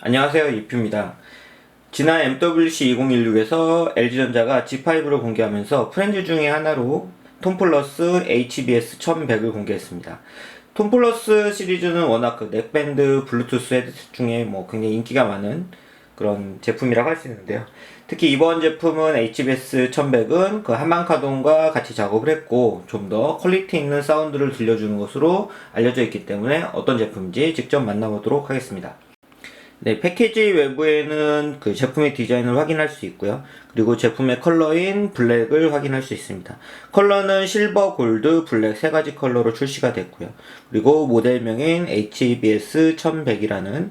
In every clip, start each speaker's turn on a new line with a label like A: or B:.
A: 안녕하세요 이프입니다. 지난 MWC 2016에서 LG전자가 G5를 공개하면서 프렌즈 중에 하나로 톰플러스 HBS 1100을 공개했습니다. 톰플러스 시리즈는 워낙 그 넥밴드 블루투스 헤드셋 중에 뭐 굉장히 인기가 많은 그런 제품이라고 할 수 있는데요. 특히 이번 제품은 HBS 1100은 그 한방카동과 같이 작업을 했고 좀 더 퀄리티 있는 사운드를 들려주는 것으로 알려져 있기 때문에 어떤 제품인지 직접 만나보도록 하겠습니다. 네, 패키지 외부에는 그 제품의 디자인을 확인할 수 있고요. 그리고 제품의 컬러인 블랙을 확인할 수 있습니다. 컬러는 실버, 골드, 블랙 세 가지 컬러로 출시가 됐고요. 그리고 모델명인 HBS 1100이라는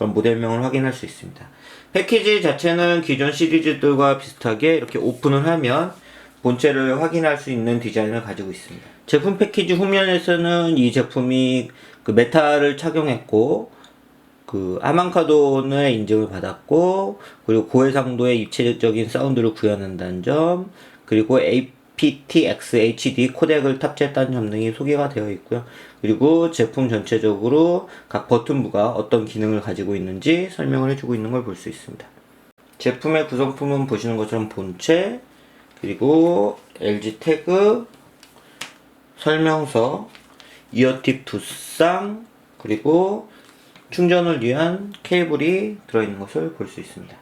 A: 그런 모델명을 확인할 수 있습니다. 패키지 자체는 기존 시리즈들과 비슷하게 이렇게 오픈을 하면 본체를 확인할 수 있는 디자인을 가지고 있습니다. 제품 패키지 후면에서는 이 제품이 그 메탈을 착용했고 그 아만카돈의 인증을 받았고 그리고 고해상도의 입체적인 사운드를 구현한다는 점 그리고 aptX HD 코덱을 탑재했다는 점 등이 소개가 되어 있고요. 그리고 제품 전체적으로 각 버튼부가 어떤 기능을 가지고 있는지 설명을 해주고 있는 걸 볼 수 있습니다. 제품의 구성품은 보시는 것처럼 본체 그리고 LG 태그 설명서 이어팁 두 쌍 그리고 충전을 위한 케이블이 들어있는 것을 볼 수 있습니다.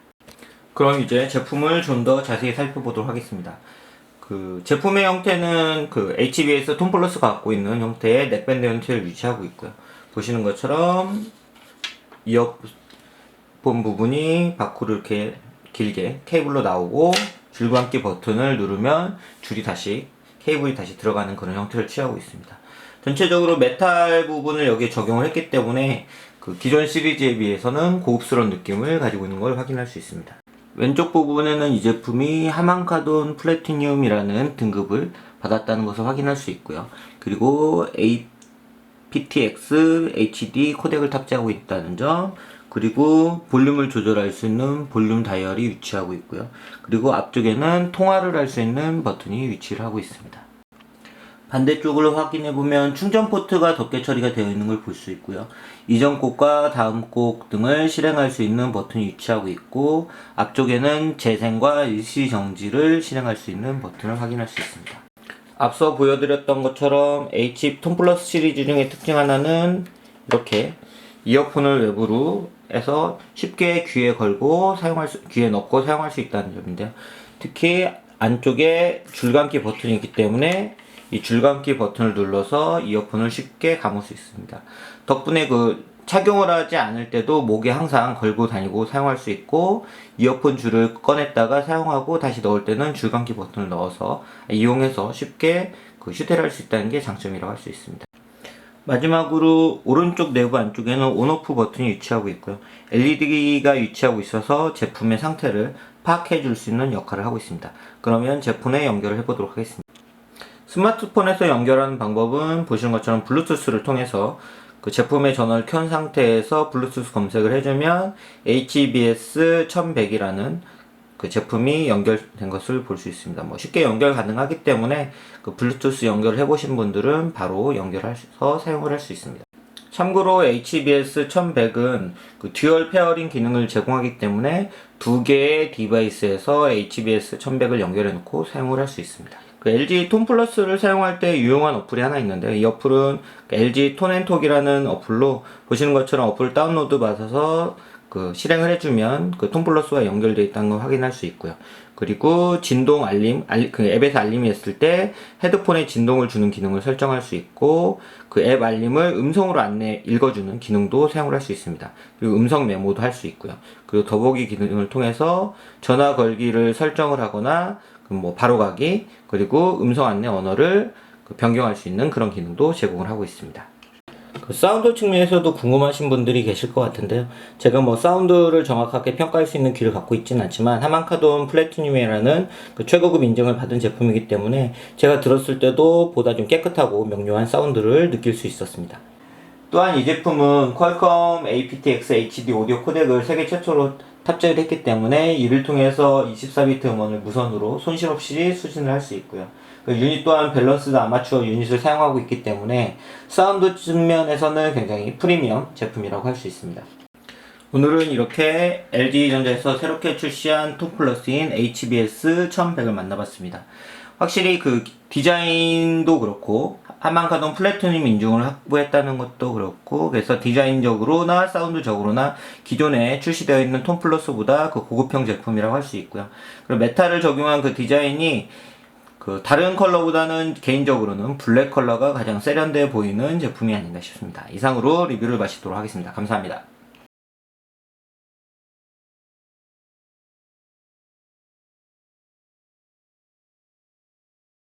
A: 그럼 이제 제품을 좀 더 자세히 살펴보도록 하겠습니다. 그 제품의 형태는 그 HBS 톰플러스가 갖고 있는 형태의 넥밴드 형태를 유지하고 있고요. 보시는 것처럼 이어폰 부분이 밖으로 이렇게 길게 케이블로 나오고 줄감기 버튼을 누르면 줄이 다시 케이블이 다시 들어가는 그런 형태를 취하고 있습니다. 전체적으로 메탈 부분을 여기에 적용을 했기 때문에 그 기존 시리즈에 비해서는 고급스러운 느낌을 가지고 있는 걸 확인할 수 있습니다. 왼쪽 부분에는 이 제품이 하만카돈 플래티늄이라는 등급을 받았다는 것을 확인할 수 있고요. 그리고 aptX HD 코덱을 탑재하고 있다는 점, 그리고 볼륨을 조절할 수 있는 볼륨 다이얼이 위치하고 있고요. 그리고 앞쪽에는 통화를 할 수 있는 버튼이 위치를 하고 있습니다. 반대쪽을 확인해 보면 충전 포트가 덮개 처리가 되어 있는 걸 볼 수 있고요. 이전 곡과 다음 곡 등을 실행할 수 있는 버튼이 위치하고 있고 앞쪽에는 재생과 일시 정지를 실행할 수 있는 버튼을 확인할 수 있습니다. 앞서 보여드렸던 것처럼 H 톰 플러스 시리즈 중에 특징 하나는 이렇게 이어폰을 외부로 해서 쉽게 귀에 걸고 사용할 수, 귀에 넣고 사용할 수 있다는 점인데요. 특히 안쪽에 줄감기 버튼이 있기 때문에 이 줄감기 버튼을 눌러서 이어폰을 쉽게 감을 수 있습니다. 덕분에 그 착용을 하지 않을 때도 목에 항상 걸고 다니고 사용할 수 있고 이어폰 줄을 꺼냈다가 사용하고 다시 넣을 때는 줄감기 버튼을 넣어서 이용해서 쉽게 그 휴대를 할 수 있다는 게 장점이라고 할 수 있습니다. 마지막으로 오른쪽 내부 안쪽에는 온오프 버튼이 위치하고 있고요. LED가 위치하고 있어서 제품의 상태를 파악해 줄 수 있는 역할을 하고 있습니다. 그러면 제품에 연결을 해 보도록 하겠습니다. 스마트폰에서 연결하는 방법은 보시는 것처럼 블루투스를 통해서 그 제품의 전원을 켠 상태에서 블루투스 검색을 해주면 HBS 1100이라는 그 제품이 연결된 것을 볼 수 있습니다. 뭐 쉽게 연결 가능하기 때문에 그 블루투스 연결을 해보신 분들은 바로 연결해서 사용을 할 수 있습니다. 참고로 HBS 1100은 그 듀얼 페어링 기능을 제공하기 때문에 두 개의 디바이스에서 HBS 1100을 연결해 놓고 사용을 할 수 있습니다. 그 LG 톤 플러스를 사용할 때 유용한 어플이 하나 있는데요. 이 어플은 그 LG 톤앤톡이라는 어플로 보시는 것처럼 어플 다운로드 받아서 그 실행을 해주면 그 톤 플러스와 연결되어 있다는 걸 확인할 수 있고요. 그리고 진동 알림, 알, 그 앱에서 알림이 했을 때 헤드폰에 진동을 주는 기능을 설정할 수 있고 그 앱 알림을 음성으로 안내 읽어주는 기능도 사용을 할 수 있습니다. 그리고 음성 메모도 할 수 있고요. 그리고 더보기 기능을 통해서 전화 걸기를 설정을 하거나 뭐 바로가기 그리고 음성 안내 언어를 그 변경할 수 있는 그런 기능도 제공을 하고 있습니다. 그 사운드 측면에서도 궁금하신 분들이 계실 것 같은데요. 제가 뭐 사운드를 정확하게 평가할 수 있는 귀를 갖고 있지는 않지만 하만카돈 플래티늄이라는 그 최고급 인증을 받은 제품이기 때문에 제가 들었을 때도 보다 좀 깨끗하고 명료한 사운드를 느낄 수 있었습니다. 또한 이 제품은 퀄컴 aptX HD 오디오 코덱을 세계 최초로 탑재를 했기 때문에 이를 통해서 24비트 음원을 무선으로 손실 없이 수신을 할 수 있고요. 그 유닛 또한 밸런스드 아마추어 유닛을 사용하고 있기 때문에 사운드 측면에서는 굉장히 프리미엄 제품이라고 할 수 있습니다. 오늘은 이렇게 LG전자에서 새롭게 출시한 톤 플러스인 HBS 1100을 만나봤습니다. 확실히 그 디자인도 그렇고 하만가동 플래티늄 인증을 확보했다는 것도 그렇고 그래서 디자인적으로나 사운드적으로나 기존에 출시되어 있는 톤 플러스보다 그 고급형 제품이라고 할 수 있고요. 그리고 메탈을 적용한 그 디자인이 그 다른 컬러보다는 개인적으로는 블랙 컬러가 가장 세련돼 보이는 제품이 아닌가 싶습니다. 이상으로 리뷰를 마치도록 하겠습니다. 감사합니다.